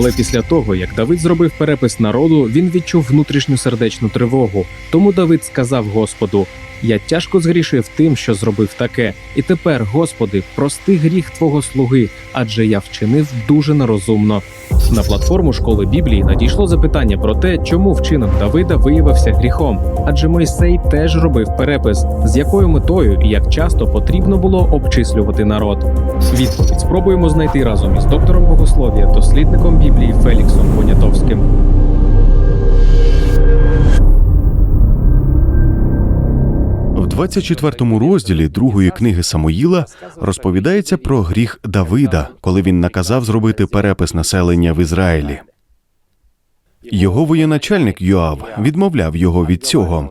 Але після того, як Давид зробив перепис народу, він відчув внутрішню сердечну тривогу. Тому Давид сказав Господу: Я тяжко згрішив тим, що зробив таке. І тепер, Господи, прости гріх Твого слуги, адже я вчинив дуже нерозумно. На платформу школи Біблії надійшло запитання про те, чому вчинок Давида виявився гріхом, адже Мойсей теж робив перепис, з якою метою і як часто потрібно було обчислювати народ. Відповідь спробуємо знайти разом із доктором богослов'я, дослідником Біблії Феліксом Понятовським. 24 розділі другої книги Самуїла розповідається про гріх Давида, коли він наказав зробити перепис населення в Ізраїлі. Його воєначальник Йоав відмовляв його від цього,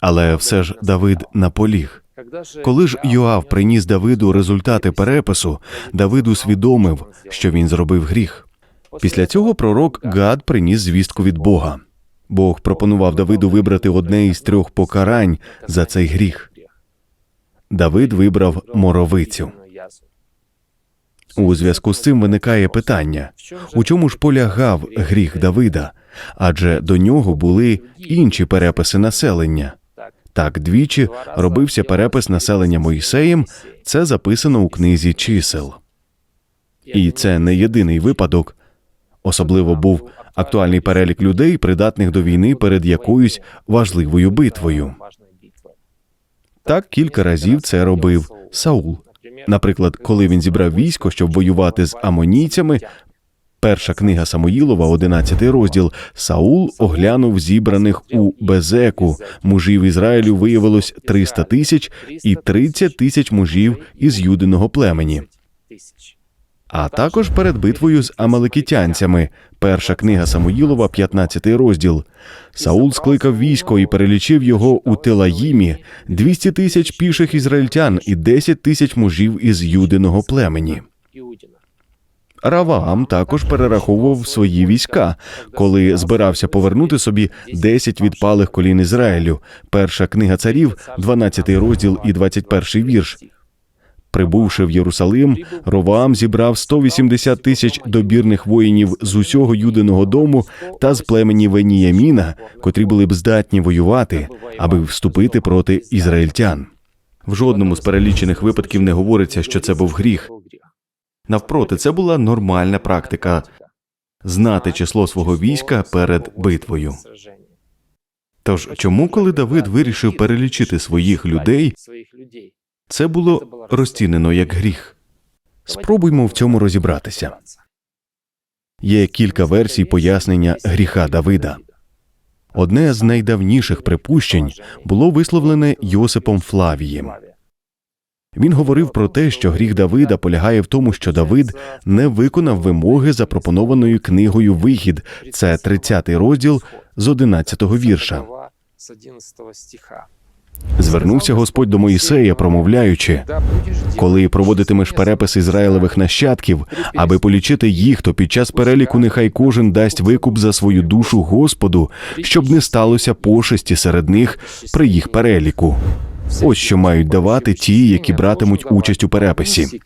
але все ж Давид наполіг. Коли ж Йоав приніс Давиду результати перепису, Давид усвідомив, що він зробив гріх. Після цього пророк Гад приніс звістку від Бога. Бог пропонував Давиду вибрати одне із трьох покарань за цей гріх. Давид вибрав моровицю. У зв'язку з цим виникає питання: у чому ж полягав гріх Давида? Адже до нього були інші переписи населення. Так, двічі робився перепис населення Моїсеєм. Це записано у книзі чисел. І це не єдиний випадок. Особливо був актуальний перелік людей, придатних до війни перед якоюсь важливою битвою. Так кілька разів це робив Саул. Наприклад, коли він зібрав військо, щоб воювати з амонійцями. Перша книга Самоїлова, 11 розділ. Саул оглянув зібраних у Безеку. Мужів Ізраїлю виявилось 300 тисяч і 30 тисяч мужів із юдиного племені. А також перед битвою з амалекітянцями. Перша книга Самуїлова, 15 розділ. Саул скликав військо і перелічив його у Телаїмі 200 тисяч піших ізраїльтян і 10 тисяч мужів із юдиного племені. Раваам також перераховував свої війська, коли збирався повернути собі 10 відпалих колін Ізраїлю. Перша книга царів, 12 розділ і 21 вірш. Прибувши в Єрусалим, Роваам зібрав 180 тисяч добірних воїнів з усього юдиного дому та з племені Веніяміна, котрі були б здатні воювати, аби вступити проти ізраїльтян. В жодному з перелічених випадків не говориться, що це був гріх. Навпроти, це була нормальна практика знати число свого війська перед битвою. Тож чому, коли Давид вирішив перелічити своїх людей, це було розцінено як гріх? Спробуймо в цьому розібратися. Є кілька версій пояснення гріха Давида. Одне з найдавніших припущень було висловлене Йосипом Флавієм. Він говорив про те, що гріх Давида полягає в тому, що Давид не виконав вимоги, запропонованої книгою Вихід. Це 30-й розділ з 11-го вірша. Звернувся Господь до Моїсея, промовляючи: коли проводитимеш перепис Ізраїлевих нащадків, аби полічити їх, то під час переліку нехай кожен дасть викуп за свою душу Господу, щоб не сталося пошесті серед них при їх переліку. Ось що мають давати ті, які братимуть участь у переписі.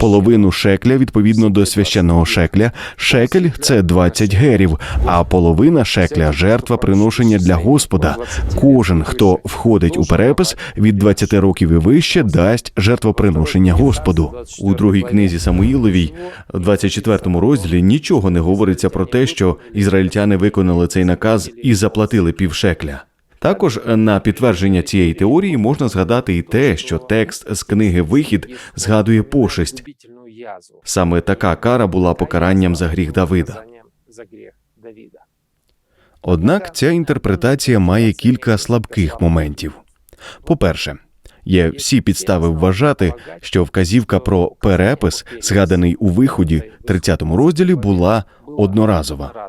Половину шекля відповідно до священного шекля. Шекель це 20 герів, а половина шекля жертва приношення для Господа. Кожен, хто входить у перепис від 20 років і вище, дасть жертвоприношення Господу. У другій книзі Самуїловій, 24 розділі, нічого не говориться про те, що ізраїльтяни виконали цей наказ і заплатили півшекля. Також на підтвердження цієї теорії можна згадати і те, що текст з книги Вихід згадує пошесть. Саме така кара була покаранням за гріх Давида. Однак ця інтерпретація має кілька слабких моментів. По-перше, є всі підстави вважати, що вказівка про перепис, згаданий у виході 30 розділі, була одноразова.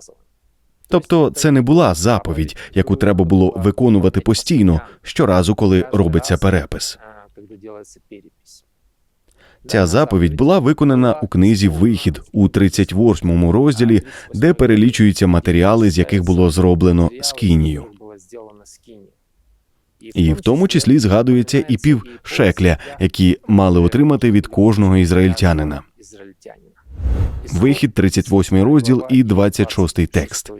Тобто це не була заповідь, яку треба було виконувати постійно щоразу, коли робиться перепис. Ця заповідь була виконана у книзі Вихід у 38 розділі, де перелічуються матеріали, з яких було зроблено скінію. І в тому числі згадується і пів шекля, які мали отримати від кожного ізраїльтянина. Вихід, 38 розділ і 26 текст.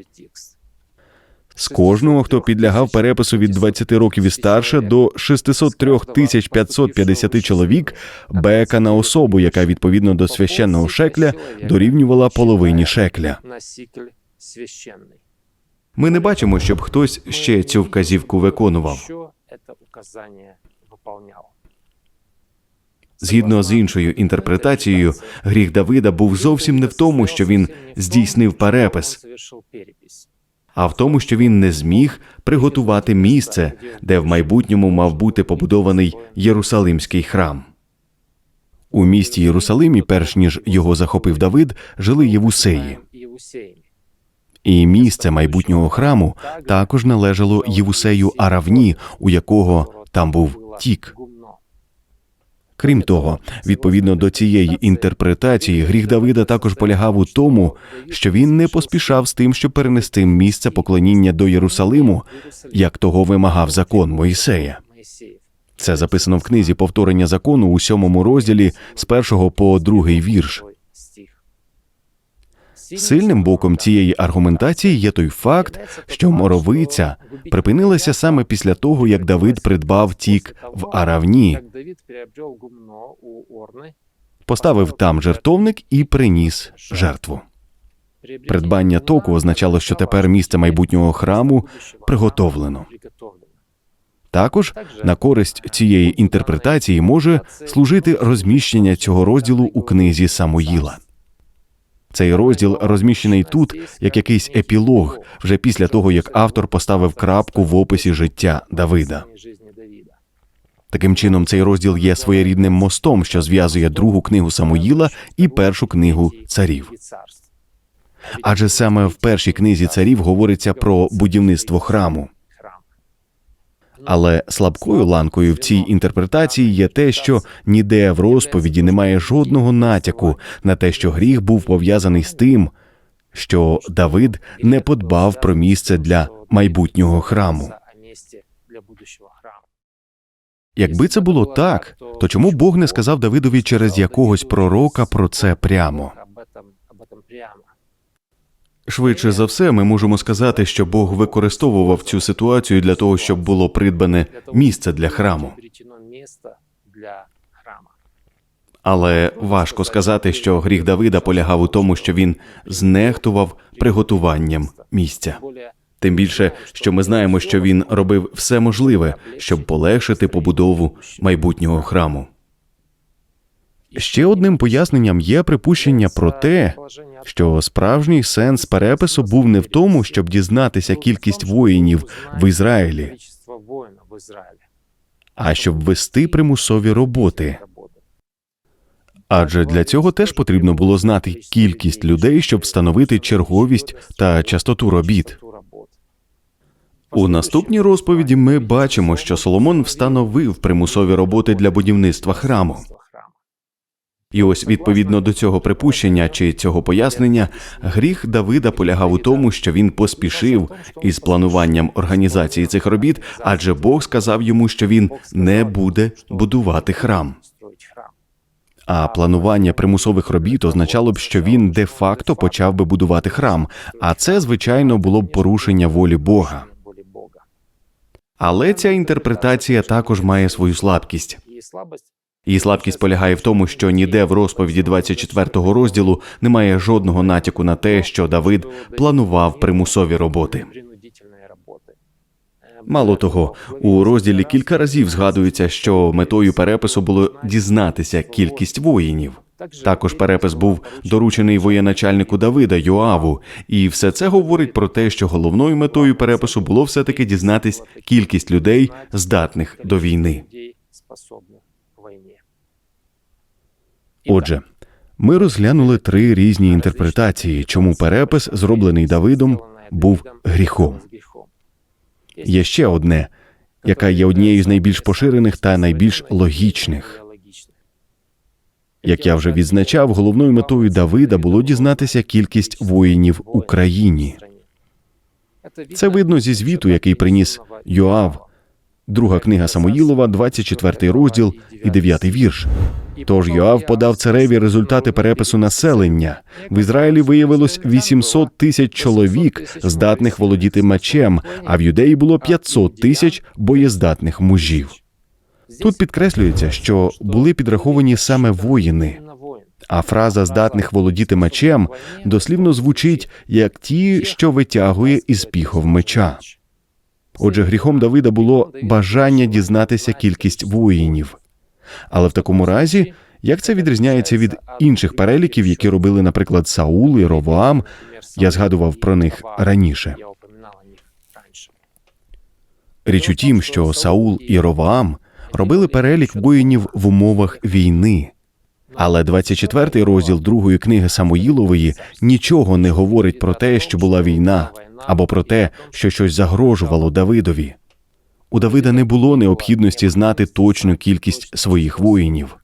З кожного, хто підлягав перепису від 20 років і старше до 603 тисяч 550 чоловік, бека на особу, яка відповідно до священного шекля дорівнювала половині шекля. Ми не бачимо, щоб хтось ще цю вказівку виконував. Що це указання виконував. Згідно з іншою інтерпретацією, гріх Давида був зовсім не в тому, що він здійснив перепис, а в тому, що він не зміг приготувати місце, де в майбутньому мав бути побудований Єрусалимський храм. У місті Єрусалимі, перш ніж його захопив Давид, жили євусеї. І місце майбутнього храму також належало Євусею Аравні, у якого там був тік. Крім того, відповідно до цієї інтерпретації, гріх Давида також полягав у тому, що він не поспішав з тим, щоб перенести місце поклоніння до Єрусалиму, як того вимагав закон Моїсея. Це записано в книзі повторення закону у сьомому розділі з першого по другий вірш. Сильним боком цієї аргументації є той факт, що моровиця припинилася саме після того, як Давид придбав тік в Аравні, поставив там жертовник і приніс жертву. Придбання току означало, що тепер місце майбутнього храму приготовлено. Також на користь цієї інтерпретації може служити розміщення цього розділу у книзі Самуїла. Цей розділ розміщений тут як якийсь епілог, вже після того як автор поставив крапку в описі життя Давида. Таким чином, цей розділ є своєрідним мостом, що зв'язує другу книгу Самуїла і першу книгу царів. Адже саме в першій книзі царів говориться про будівництво храму. Але слабкою ланкою в цій інтерпретації є те, що ніде в розповіді немає жодного натяку на те, що гріх був пов'язаний з тим, що Давид не подбав про місце для майбутнього храму. Якби це було так, то чому Бог не сказав Давидові через якогось пророка про це прямо? Швидше за все, ми можемо сказати, що Бог використовував цю ситуацію для того, щоб було придбане місце для храму. Але важко сказати, що гріх Давида полягав у тому, що він знехтував приготуванням місця. Тим більше, що ми знаємо, що він робив все можливе, щоб полегшити побудову майбутнього храму. Ще одним поясненням є припущення про те, що справжній сенс перепису був не в тому, щоб дізнатися кількість воїнів в Ізраїлі, а щоб вести примусові роботи. Адже для цього теж потрібно було знати кількість людей, щоб встановити черговість та частоту робіт. У наступній розповіді ми бачимо, що Соломон встановив примусові роботи для будівництва храму. І ось відповідно до цього припущення чи цього пояснення, гріх Давида полягав у тому, що він поспішив із плануванням організації цих робіт, адже Бог сказав йому, що він не буде будувати храм. А планування примусових робіт означало б, що він де-факто почав би будувати храм, а це, звичайно, було б порушення волі Бога. Але ця інтерпретація також має свою слабкість. Її слабкість полягає в тому, що ніде в розповіді 24-го розділу немає жодного натяку на те, що Давид планував примусові роботи. Мало того, у розділі кілька разів згадується, що метою перепису було дізнатися кількість воїнів. Також перепис був доручений воєначальнику Давида Йоаву, і все це говорить про те, що головною метою перепису було все таки дізнатись кількість людей, здатних до війни. Отже, ми розглянули три різні інтерпретації, чому перепис, зроблений Давидом, був гріхом. Є ще одне, яка є однією з найбільш поширених та найбільш логічних. Як я вже відзначав, головною метою Давида було дізнатися кількість воїнів в Україні. Це видно зі звіту, який приніс Йоав, друга книга Самоїлова, 24 розділ і 9 вірш. Тож Йоав подав цареві результати перепису населення. В Ізраїлі виявилось 800 тисяч чоловік, здатних володіти мечем, а в юдеї було 500 тисяч боєздатних мужів. Тут підкреслюється, що були підраховані саме воїни, а фраза здатних володіти мечем дослівно звучить як ті, що витягує із піхов меча. Отже, гріхом Давида було бажання дізнатися кількість воїнів. Але в такому разі, як це відрізняється від інших переліків, які робили, наприклад, Саул і Ровоам, я згадував про них раніше. Річ у тім, що Саул і Ровоам робили перелік воїнів в умовах війни. Але 24-й розділ другої книги Самуїлової нічого не говорить про те, що була війна, або про те, що щось загрожувало Давидові. У Давида не було необхідності знати точну кількість своїх воїнів.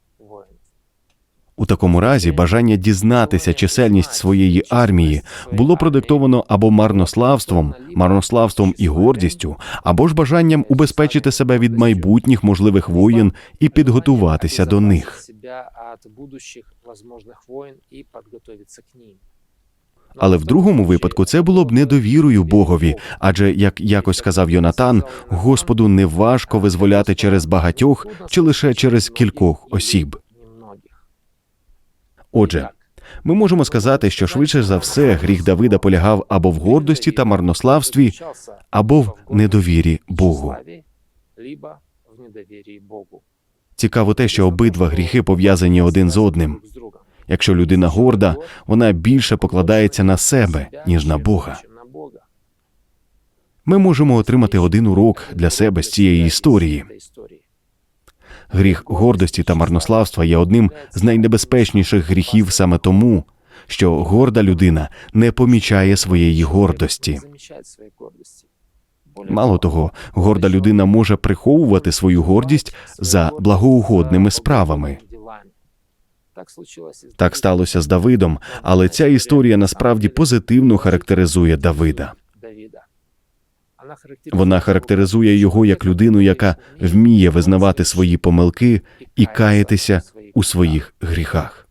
У такому разі бажання дізнатися чисельність своєї армії було продиктовано або марнославством, марнославством і гордістю, або ж бажанням убезпечити себе від майбутніх можливих воїн і підготуватися до них. Але в другому випадку це було б недовірою Богові, адже, як якось сказав Йонатан, Господу не важко визволяти через багатьох чи лише через кількох осіб. Отже, ми можемо сказати, що швидше за все гріх Давида полягав або в гордості та марнославстві, або в недовірі Богу. Цікаво те, що обидва гріхи пов'язані один з одним. Якщо людина горда, вона більше покладається на себе, ніж на Бога. Ми можемо отримати один урок для себе з цієї історії. Гріх гордості та марнославства є одним з найнебезпечніших гріхів саме тому, що горда людина не помічає своєї гордості. Мало того, горда людина може приховувати свою гордість за благоугодними справами. Так сталося з Давидом, але ця історія насправді позитивно характеризує Давида. Вона характеризує його як людину, яка вміє визнавати свої помилки і каятися у своїх гріхах.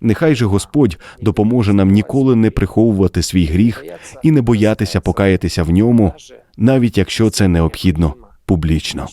Нехай же Господь допоможе нам ніколи не приховувати свій гріх і не боятися покаятися в ньому, навіть якщо це необхідно публічно.